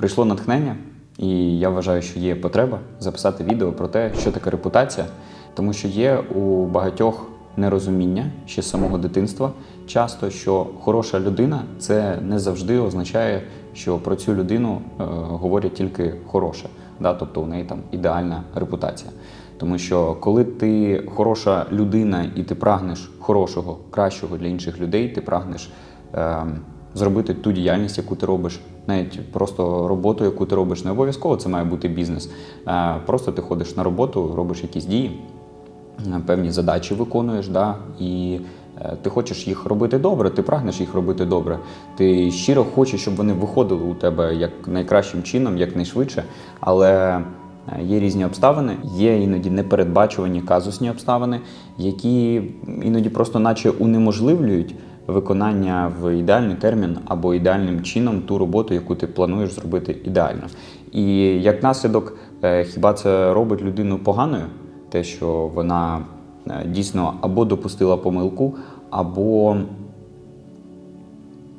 прийшло натхнення, і я вважаю, що є потреба записати відео про те, що таке репутація, тому що є у багатьох нерозуміння ще з самого дитинства. Часто, що хороша людина це не завжди означає, що про цю людину е, говорять тільки хороше, да? тобто у неї там ідеальна репутація. Тому що коли ти хороша людина і ти прагнеш хорошого, кращого для інших людей, ти прагнеш е, зробити ту діяльність, яку ти робиш, навіть просто роботу, яку ти робиш, не обов'язково це має бути бізнес. Просто ти ходиш на роботу, робиш якісь дії, е, певні задачі виконуєш, да, і е, ти хочеш їх робити добре, ти прагнеш їх робити добре. Ти щиро хочеш, щоб вони виходили у тебе як найкращим чином, як найшвидше, але. е, Є різні обставини, є іноді непередбачувані казусні обставини, які іноді просто наче унеможливлюють виконання в ідеальний термін або ідеальним чином ту роботу, яку ти плануєш зробити ідеально. І як наслідок, е, хіба це робить людину поганою, те, що вона е, дійсно або допустила помилку, або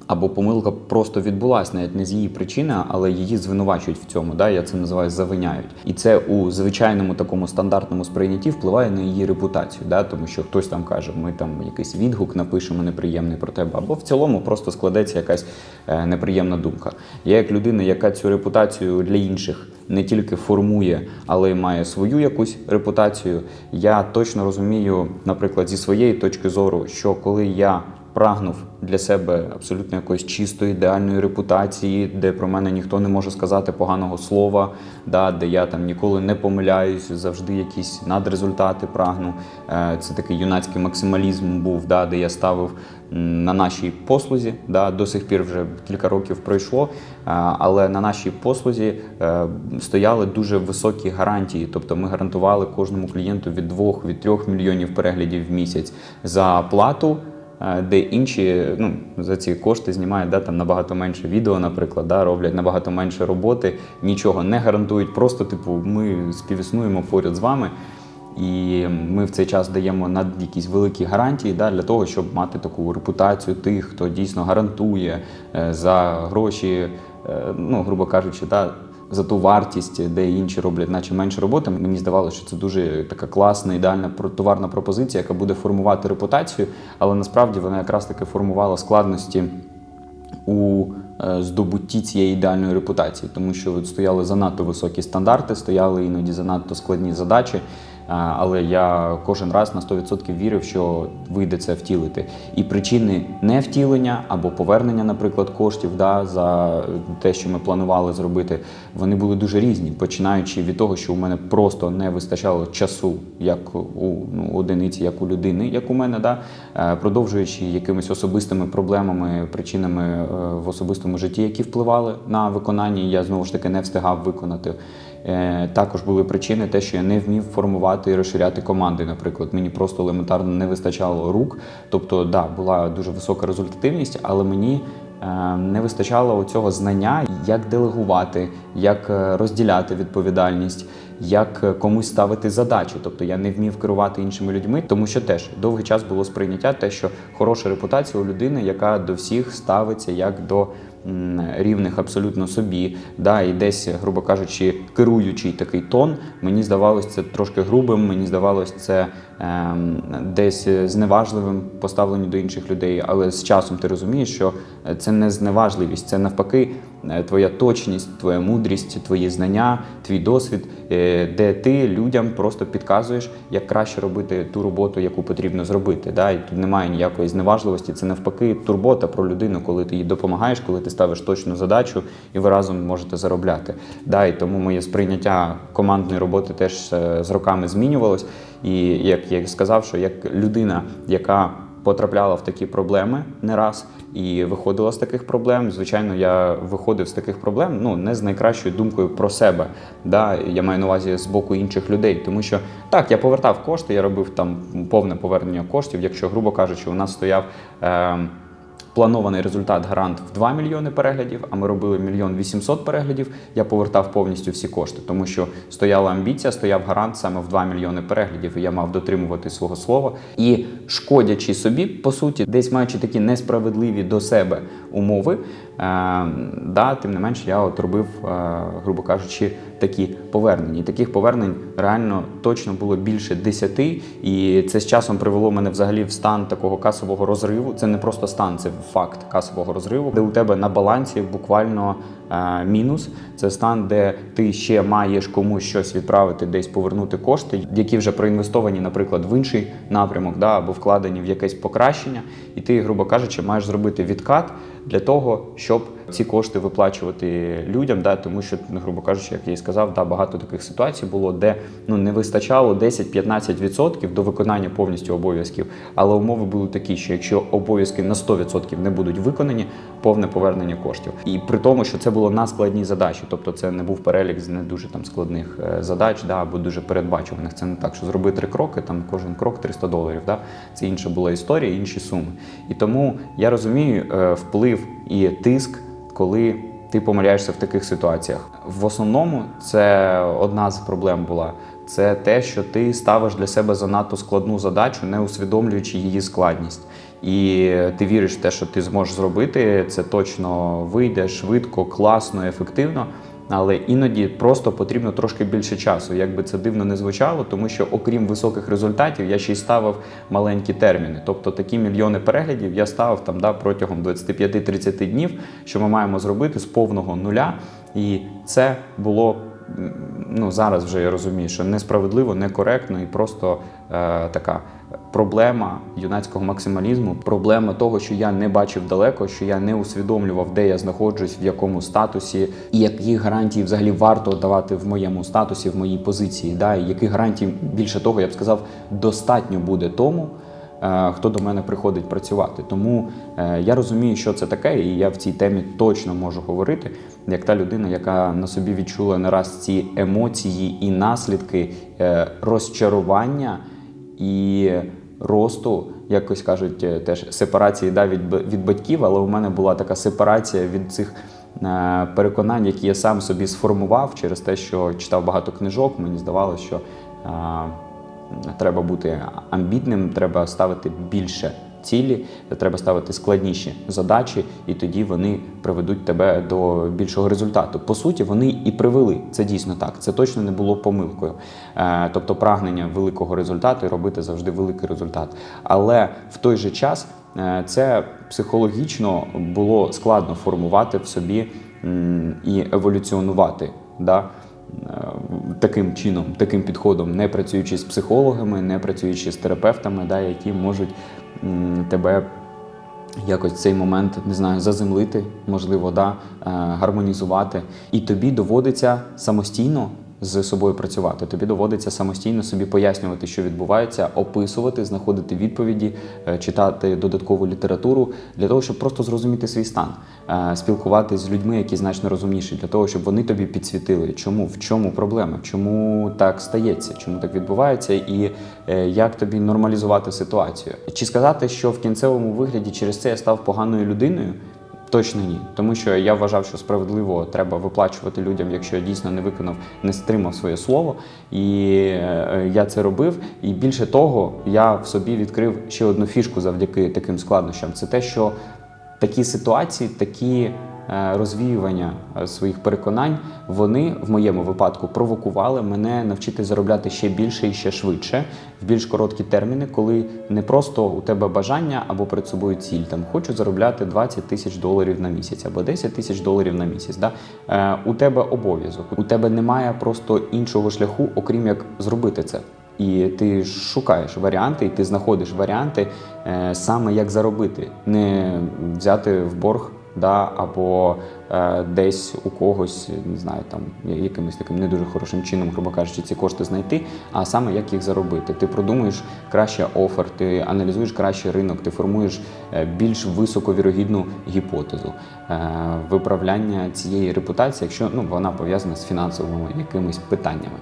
або помилка просто відбулася, навіть не з її причини, але її звинувачують в цьому. Да? Я це називаю завиняють. І це у звичайному такому стандартному сприйнятті впливає на її репутацію, да? тому що хтось там каже, ми там якийсь відгук напишемо неприємний про тебе, або в цілому просто складеться якась е, неприємна думка. Я як людина, яка цю репутацію для інших не тільки формує, але й має свою якусь репутацію. Я точно розумію, наприклад, зі своєї точки зору, що коли я прагнув для себе абсолютно якоїсь чистої, ідеальної репутації, де про мене ніхто не може сказати поганого слова, да, де я там ніколи не помиляюсь, завжди якісь надрезультати прагну. Е, Це такий юнацький максималізм був, да, де я ставив на нашій послузі. Да, до сих пір вже кілька років пройшло, е, але на нашій послузі е, стояли дуже високі гарантії. Тобто ми гарантували кожному клієнту від 2 від 3 мільйонів переглядів в місяць за плату. Де інші ну, за ці кошти знімають да, там, набагато менше відео, наприклад, да, роблять набагато менше роботи, нічого не гарантують. Просто, типу, ми співіснуємо поряд з вами. І ми в цей час даємо над якісь великі гарантії да, для того, щоб мати таку репутацію тих, хто дійсно гарантує е, за гроші, е, ну, грубо кажучи, да, за ту вартість, де інші роблять, наче менше роботи. Мені здавалося, що це дуже така класна, ідеальна товарна пропозиція, яка буде формувати репутацію, але насправді вона якраз таки формувала складності у е, здобутті цієї ідеальної репутації, тому що стояли занадто високі стандарти, стояли іноді занадто складні задачі. А, Але я кожен раз на 100% вірив, що вийде це втілити. І причини невтілення або повернення, наприклад, коштів да, за те, що ми планували зробити, вони були дуже різні, починаючи від того, що у мене просто не вистачало часу, як у ну, одиниці, як у людини, як у мене, да, е, продовжуючи якимись особистими проблемами, причинами е, в особистому житті, які впливали на виконання, я знову ж таки не встигав виконати. Е, Також були причини, те, що я не вмів формувати і розширяти команди. Наприклад, мені просто елементарно не вистачало рук. Тобто, да, була дуже висока результативність, але мені е, не вистачало цього знання, як делегувати, як е, розділяти відповідальність, як комусь ставити задачі. Тобто я не вмів керувати іншими людьми, тому що теж довгий час було сприйняття, те, що хороша репутація у людини, яка до всіх ставиться як до рівних абсолютно собі, да, і десь, грубо кажучи, керуючий такий тон, мені здавалось це трошки грубим, мені здавалось це ем, десь зневажливим поставленню до інших людей. Але з часом ти розумієш, що це не зневажливість, це навпаки е, твоя точність, твоя мудрість, твої знання, твій досвід, е, де ти людям просто підказуєш, як краще робити ту роботу, яку потрібно зробити. Да? І тут немає ніякої зневажливості. Це навпаки турбота про людину, коли ти їй допомагаєш, коли ти ставиш точну задачу, і ви разом можете заробляти. Да? І тому моє сприйняття командної роботи теж е, з роками змінювалось. І як я сказав, що як людина, яка потрапляла в такі проблеми не раз і виходила з таких проблем. Звичайно, я виходив з таких проблем ну не з найкращою думкою про себе. Да? Я маю на увазі з боку інших людей. Тому що так, я повертав кошти, я робив там повне повернення коштів. Якщо, грубо кажучи, у нас стояв. Е- Планований результат гарант в 2 мільйони переглядів, а ми робили мільйон 800 переглядів. Я повертав повністю всі кошти, тому що стояла амбіція, стояв гарант саме в 2 мільйони переглядів. І я мав дотримувати свого слова. І шкодячи собі, по суті, десь маючи такі несправедливі до себе умови. Е, да, тим не менш, я от робив, е, грубо кажучи, такі повернення. І таких повернень реально точно було більше десяти. І це з часом привело мене взагалі в стан такого касового розриву. Це не просто стан, це факт касового розриву, де у тебе на балансі буквально мінус. Це стан, де ти ще маєш комусь щось відправити, десь повернути кошти, які вже проінвестовані, наприклад, в інший напрямок, да, або вкладені в якесь покращення, і ти, грубо кажучи, маєш зробити відкат для того, щоб ці кошти виплачувати людям, да, тому що, ну, грубо кажучи, як я і сказав, да, багато таких ситуацій було, де ну не вистачало 10-15% до виконання повністю обов'язків. Але умови були такі, що якщо обов'язки на 100% не будуть виконані, повне повернення коштів. І при тому, що це було на складні задачі, тобто це не був перелік з не дуже там складних е, задач, да, або дуже передбачуваних. Це не так, що зроби три кроки, там кожен крок 300 доларів. Да? Це інша була історія, інші суми. І тому я розумію е, вплив і тиск, коли ти помиляєшся в таких ситуаціях. В основному це одна з проблем була. Це те, що ти ставиш для себе занадто складну задачу, не усвідомлюючи її складність. І ти віриш в те, що ти зможеш зробити, це точно вийде швидко, класно, ефективно. Але іноді просто потрібно трошки більше часу. Як би це дивно не звучало, тому що окрім високих результатів, я ще й ставив маленькі терміни. Тобто такі мільйони переглядів я ставив там да, протягом 25-30 днів, що ми маємо зробити з повного нуля. І це було ну зараз вже я розумію, що несправедливо, некоректно і просто е, така проблема юнацького максималізму, проблема того, що я не бачив далеко, що я не усвідомлював, де я знаходжусь, в якому статусі, і які гарантії взагалі варто давати в моєму статусі, в моїй позиції. Да, і які гарантії більше того, я б сказав, достатньо буде тому. е, Хто до мене приходить працювати, тому е, я розумію, що це таке, і я в цій темі точно можу говорити, як та людина, яка на собі відчула не раз ці емоції і наслідки е, розчарування і росту, якось кажуть, е, теж сепарації да, від, від батьків, але у мене була така сепарація від цих е, переконань, які я сам собі сформував через те, що читав багато книжок. Мені здавалося, що е, треба бути амбітним, треба ставити більше цілі, треба ставити складніші задачі, і тоді вони приведуть тебе до більшого результату. По суті, вони і привели. Це дійсно так. Це точно не було помилкою. Е, Тобто прагнення великого результату і робити завжди великий результат. Але в той же час е, це психологічно було складно формувати в собі і еволюціонувати. Да? Е, таким чином, таким підходом, не працюючи з психологами, не працюючи з терапевтами, да, які можуть тебе якось цей момент не знаю, заземлити, можливо, да, е, гармонізувати. І тобі доводиться самостійно з собою працювати. Тобі доводиться самостійно собі пояснювати, що відбувається, описувати, знаходити відповіді, е, читати додаткову літературу для того, щоб просто зрозуміти свій стан, е, спілкуватися з людьми, які значно розумніші, для того, щоб вони тобі підсвітили, чому, в чому проблема, чому так стається, чому так відбувається, і е, як тобі нормалізувати ситуацію. Чи сказати, що в кінцевому вигляді через це я став поганою людиною? Точно ні, тому що я вважав, що справедливо треба виплачувати людям, якщо я дійсно не виконав, не стримав своє слово. І е, я це робив. І більше того, я в собі відкрив ще одну фішку завдяки таким складнощам. Це те, що такі ситуації, такі е, розвіювання е, своїх переконань, вони в моєму випадку провокували мене навчити заробляти ще більше і ще швидше, в більш короткі терміни, коли не просто у тебе бажання або перед собою ціль. Там хочу заробляти 20 тисяч доларів на місяць або 10 тисяч доларів на місяць. Да? Е, у тебе обов'язок, у тебе немає просто іншого шляху, окрім як зробити це. І ти шукаєш варіанти, і ти знаходиш варіанти е, саме як заробити, не взяти в борг, да, або е, десь у когось, не знаю, там якимось таким не дуже хорошим чином, грубо кажучи, ці кошти знайти, а саме як їх заробити. Ти продумуєш краще офер, ти аналізуєш краще ринок, ти формуєш е, більш високовірогідну гіпотезу е, виправляння цієї репутації, якщо ну, вона пов'язана з фінансовими якимись питаннями.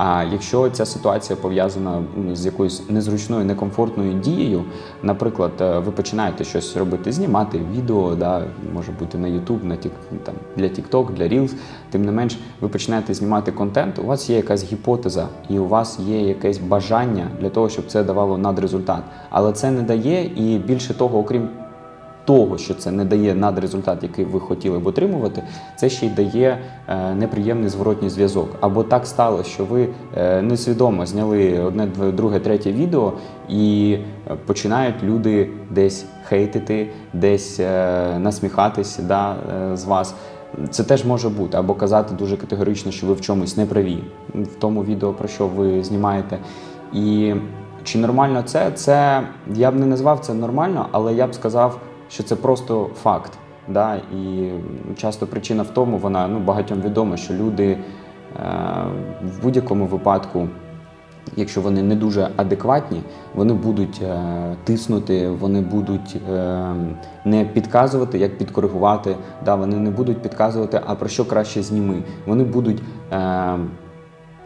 А якщо ця ситуація пов'язана з якоюсь незручною, некомфортною дією, наприклад, е, ви починаєте щось робити, знімати відео, да, може бути на YouTube, на тік, там, для TikTok, для Reels, тим не менш, ви починаєте знімати контент, у вас є якась гіпотеза, і у вас є якесь бажання для того, щоб це давало надрезультат. Але це не дає, і більше того, окрім того, що це не дає надрезультат, який ви хотіли б отримувати, це ще й дає е, неприємний зворотній зв'язок. Або так стало, що ви е, несвідомо зняли одне, друге, третє відео, і е, починають люди десь хейтити, десь насміхатись да, з вас. Це теж може бути, або казати дуже категорично, що ви в чомусь не праві в тому відео, про що ви знімаєте. І чи нормально це? Це я б не назвав це нормально, але я б сказав, що це просто факт. Да? І часто причина в тому, вона ну, багатьом відома, що люди е, в будь-якому випадку якщо вони не дуже адекватні, вони будуть е, тиснути, вони будуть е, не підказувати, як підкоригувати. Да, вони не будуть підказувати, а про що краще зніми. Вони будуть е,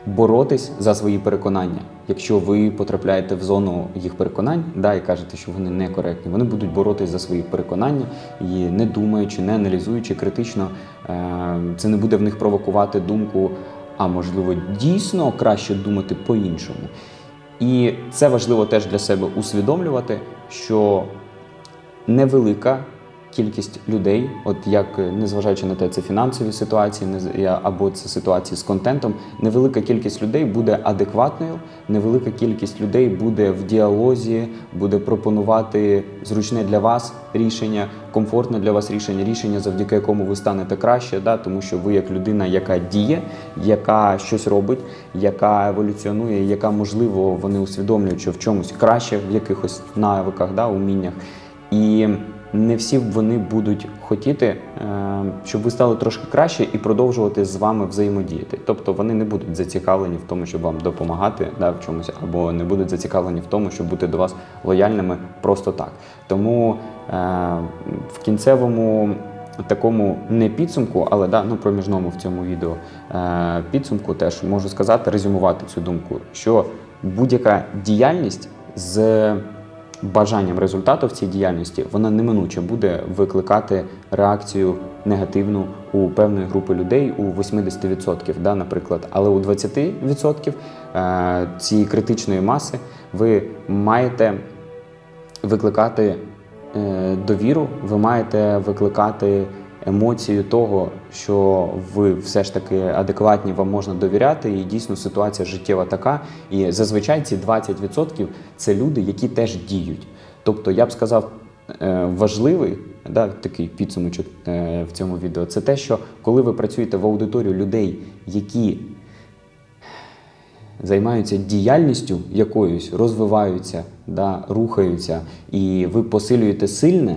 боротись за свої переконання. Якщо ви потрапляєте в зону їх переконань, да, і кажете, що вони некоректні, вони будуть боротись за свої переконання і не думаючи, не аналізуючи критично, е, це не буде в них провокувати думку а можливо дійсно краще думати по-іншому. І це важливо теж для себе усвідомлювати, що невелика кількість людей, от як е, незважаючи на те, це фінансові ситуації, або це ситуації з контентом, невелика кількість людей буде адекватною, невелика кількість людей буде в діалозі, буде пропонувати зручне для вас рішення, комфортне для вас рішення, рішення, завдяки якому ви станете краще, да, тому що ви як людина, яка діє, яка щось робить, яка еволюціонує, яка можливо вони усвідомлюють, що в чомусь краще, в якихось навиках, да, уміннях. І не всі вони будуть хотіти, е, щоб ви стали трошки краще і продовжувати з вами взаємодіяти. Тобто вони не будуть зацікавлені в тому, щоб вам допомагати да, в чомусь, або не будуть зацікавлені в тому, щоб бути до вас лояльними просто так. Тому е, в кінцевому такому не підсумку, але да, ну, проміжному в цьому відео е, підсумку теж можу сказати, резюмувати цю думку, що будь-яка діяльність з бажанням результату в цій діяльності, вона неминуче буде викликати реакцію негативну у певної групи людей у 80%, да, наприклад. Але у 20% е, цієї критичної маси ви маєте викликати е, довіру, ви маєте викликати емоцію того, що ви все ж таки адекватні, вам можна довіряти, і дійсно ситуація життєва така. І зазвичай ці 20% це люди, які теж діють. Тобто, я б сказав, е, важливий да, такий підсумочок е, в цьому відео, це те, що коли ви працюєте в аудиторію людей, які займаються діяльністю якоюсь, розвиваються, да, рухаються, і ви посилюєте сильне,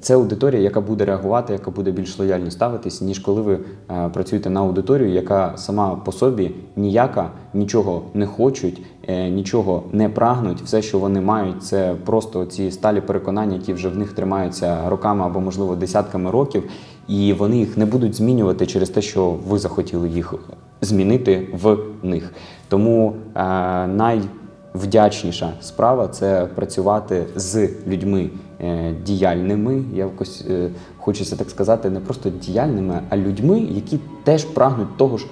це аудиторія, яка буде реагувати, яка буде більш лояльно ставитись, ніж коли ви е, працюєте на аудиторію, яка сама по собі ніяка, нічого не хочуть, е, нічого не прагнуть. Все, що вони мають, це просто ці сталі переконання, які вже в них тримаються роками або, можливо, десятками років, і вони їх не будуть змінювати через те, що ви захотіли їх змінити в них. Тому е, найвдячніша справа це працювати з людьми діяльними. Якось е, хочеться так сказати, не просто діяльними, а людьми, які теж прагнуть того ж,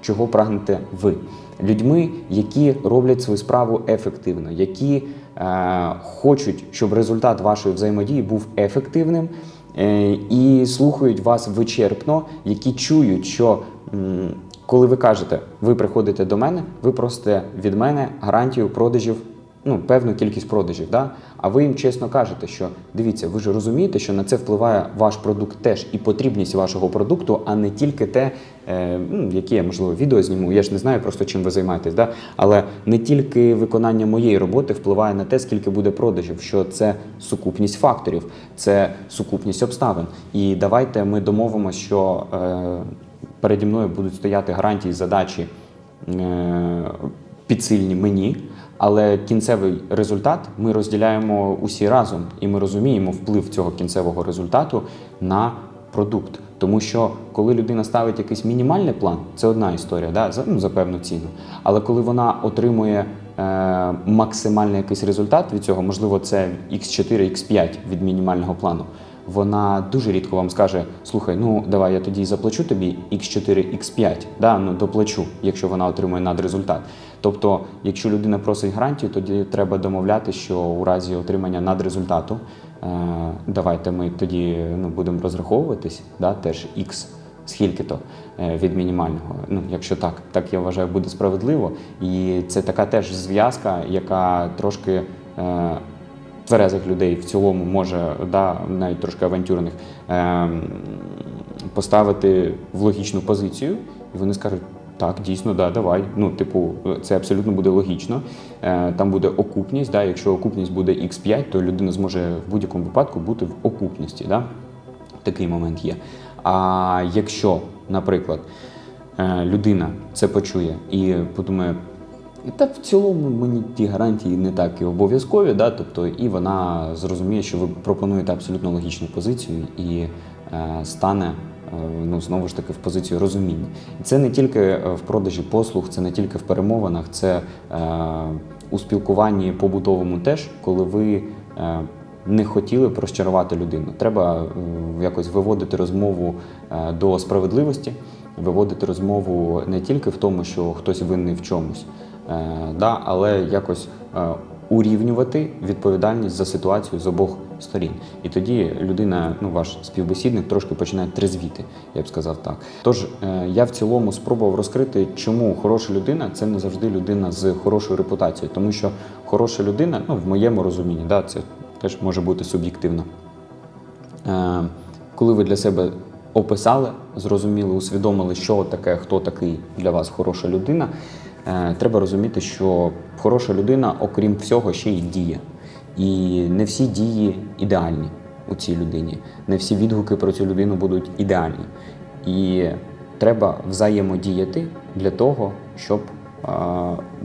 чого прагнете ви. Людьми, які роблять свою справу ефективно, які е, хочуть, щоб результат вашої взаємодії був ефективним. е, І слухають вас вичерпно, які чують, що м, коли ви кажете, ви приходите до мене, ви просите від мене гарантію продажів, ну, певну кількість продажів. Да? А ви їм чесно кажете, що дивіться, ви ж розумієте, що на це впливає ваш продукт теж і потрібність вашого продукту, а не тільки те, е, ну, яке я можливо відео зніму. Я ж не знаю просто чим ви займаєтесь. Да? Але не тільки виконання моєї роботи впливає на те, скільки буде продажів, що це сукупність факторів, це сукупність обставин. І давайте ми домовимося, що. Е, переді мною будуть стояти гарантії задачі е, підсильні мені, але кінцевий результат ми розділяємо усі разом, і ми розуміємо вплив цього кінцевого результату на продукт. Тому що коли людина ставить якийсь мінімальний план, це одна історія, да, за, ну, за певну ціну. Але коли вона отримує е, максимальний якийсь результат від цього, можливо, це X4, X5 від мінімального плану, вона дуже рідко вам скаже: слухай, ну давай я тоді заплачу тобі X4, X5, да, ну доплачу, якщо вона отримує надрезультат. Тобто, якщо людина просить гарантію, тоді треба домовляти, що у разі отримання надрезультату, е, давайте ми тоді ну, будемо розраховуватись, да, теж X скільки-то е, від мінімального. Ну, якщо так, так я вважаю, буде справедливо. І це така теж зв'язка, яка трошки. Е, Тверезих людей в цілому може, да, навіть трошки авантюрних, е, поставити в логічну позицію, і вони скажуть: так, дійсно, да, давай. Ну, типу, це абсолютно буде логічно. Е, там буде окупність. Да, якщо окупність буде X5, то людина зможе в будь-якому випадку бути в окупності. Да? Такий момент є. А якщо, наприклад, е, людина це почує і подумає, і та в цілому мені ті гарантії не так і обов'язкові, да? тобто, і вона зрозуміє, що ви пропонуєте абсолютно логічну позицію і е, стане. е, Ну, знову ж таки, в позицію розуміння. І це не тільки е, в продажі послуг, це не тільки в перемовинах, це е, у спілкуванні побутовому теж, коли ви е, не хотіли б розчарувати людину. Треба е, якось виводити розмову е, до справедливості, виводити розмову не тільки в тому, що хтось винний в чомусь, да, але якось е, урівнювати відповідальність за ситуацію з обох сторін. І тоді людина, ну ваш співбесідник, трошки починає трезвіти, я б сказав так. Тож е, я в цілому спробував розкрити, чому хороша людина це не завжди людина з хорошою репутацією, тому що хороша людина, ну в моєму розумінні, да, це теж може бути суб'єктивно. Е, коли ви для себе описали, зрозуміли, усвідомили, що таке, хто такий для вас хороша людина, е, треба розуміти, що хороша людина, окрім всього, ще й діє. І не всі дії ідеальні у цій людині, не всі відгуки про цю людину будуть ідеальні. І треба взаємодіяти для того, щоб е,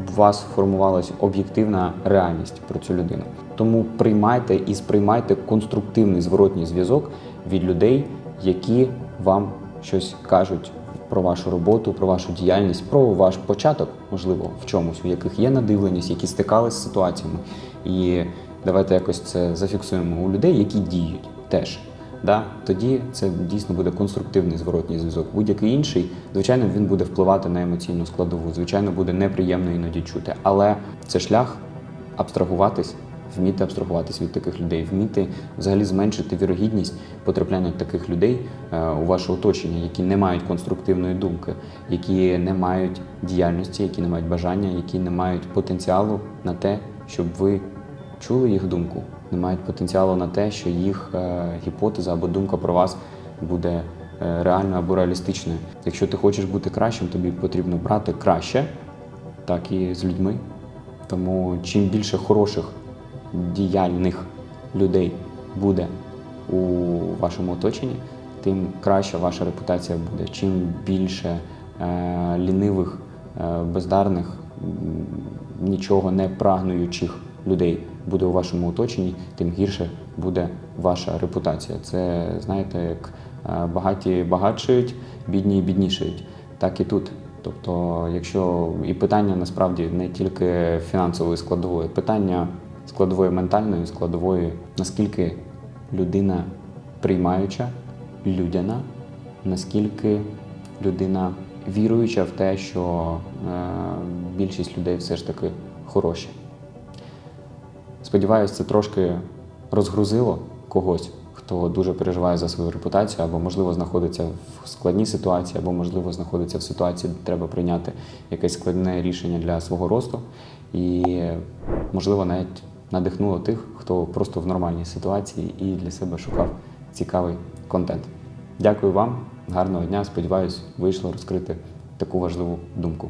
у вас формувалася об'єктивна реальність про цю людину. Тому приймайте і сприймайте конструктивний зворотній зв'язок від людей, які вам щось кажуть про вашу роботу, про вашу діяльність, про ваш початок, можливо, в чомусь, у яких є надивленість, які стикалися з ситуаціями. І давайте якось це зафіксуємо у людей, які діють теж. Да? Тоді це дійсно буде конструктивний зворотній зв'язок. Будь-який інший, звичайно, він буде впливати на емоційну складову. Звичайно, буде неприємно іноді чути. Але це шлях абстрагуватись, вміти абстрагуватись від таких людей, вміти взагалі зменшити вірогідність потрапляння таких людей е, у ваше оточення, які не мають конструктивної думки, які не мають діяльності, які не мають бажання, які не мають потенціалу на те, щоб ви чули їх думку, не мають потенціалу на те, що їх е, гіпотеза або думка про вас буде е, реальною або реалістичною. Якщо ти хочеш бути кращим, тобі потрібно брати краще, так і з людьми. Тому чим більше хороших діяльних людей буде у вашому оточенні, тим краща ваша репутація буде. Чим більше е, лінивих, е, бездарних, нічого не прагнуючих людей буде у вашому оточенні, тим гірше буде ваша репутація. Це знаєте, як е, багаті багатшають, бідні біднішають. Так і тут. Тобто, якщо і питання насправді не тільки фінансової складової, питання складової ментальної, складової, наскільки людина приймаюча, людяна, наскільки людина віруюча в те, що е, більшість людей все ж таки хороші. Сподіваюсь, це трошки розгрузило когось, хто дуже переживає за свою репутацію, або, можливо, знаходиться в складній ситуації, або, можливо, знаходиться в ситуації, де треба прийняти якесь складне рішення для свого росту. І, можливо, навіть надихнуло тих, хто просто в нормальній ситуації і для себе шукав цікавий контент. Дякую вам, гарного дня. Сподіваюсь, вийшло розкрити таку важливу думку.